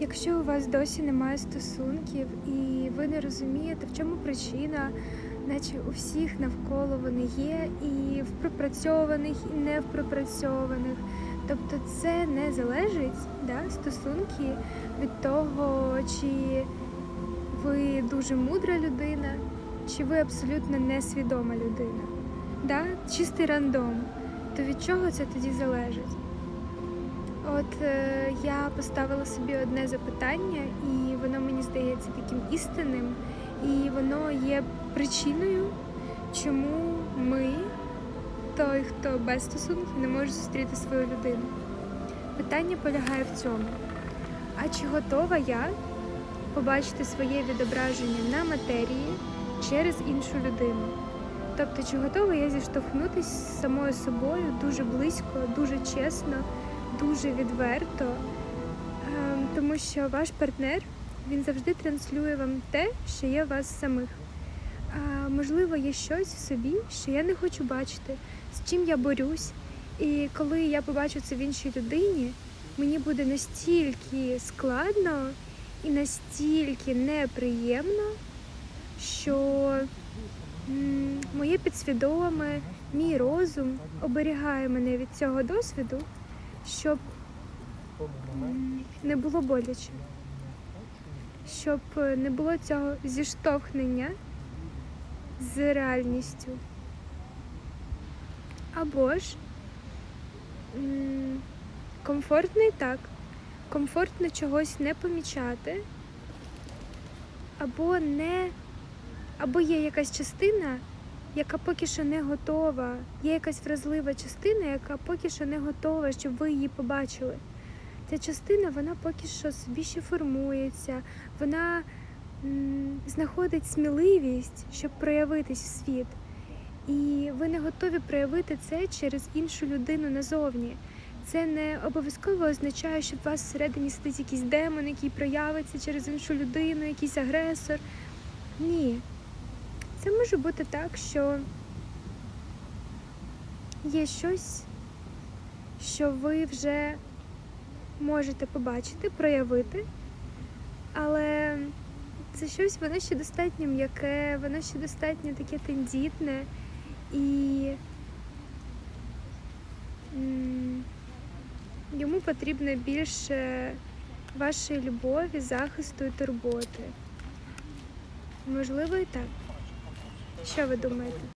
Якщо у вас досі немає стосунків і ви не розумієте, в чому причина, наче у всіх навколо вони є, і в пропрацьованих, і не в пропрацьованих. Тобто це не залежить да, стосунки від того, чи ви дуже мудра людина, чи ви абсолютно несвідома людина. Да? Чистий рандом. То від чого це тоді залежить? От е, я поставила собі одне запитання, і воно мені здається таким істинним, і воно є причиною, чому ми, той, хто без стосунків, не може зустріти свою людину. Питання полягає в цьому. А чи готова я побачити своє відображення на матерії через іншу людину? Тобто, чи готова я зіштовхнутися з самою собою дуже близько, дуже чесно, дуже відверто, Ем, тому що ваш партнер він завжди транслює вам те, що є в вас самих. Можливо, є щось в собі, що я не хочу бачити, з чим я борюсь. І коли я побачу це в іншій людині, мені буде настільки складно і настільки неприємно, що моє підсвідоме, мій розум оберігає мене від цього досвіду, щоб не було боляче, щоб е, не було цього зіштовхнення з реальністю. Або ж комфортно і так, комфортно чогось не помічати, або не, або є якась частина, яка поки що не готова, є якась вразлива частина, яка поки що не готова, щоб ви її побачили. Ця частина вона поки що собі ще формується, вона м, знаходить сміливість, щоб проявитись в світ. І ви не готові проявити це через іншу людину назовні. Це не обов'язково означає, що в вас всередині сидить якийсь демон, який проявиться через іншу людину, якийсь агресор. Ні. Це може бути так, що є щось, що ви вже можете побачити, проявити, але це щось, воно ще достатньо м'яке, воно ще достатньо таке тендітне і йому потрібно більше вашої любові, захисту і турботи. Можливо, і так. Що ви думаєте?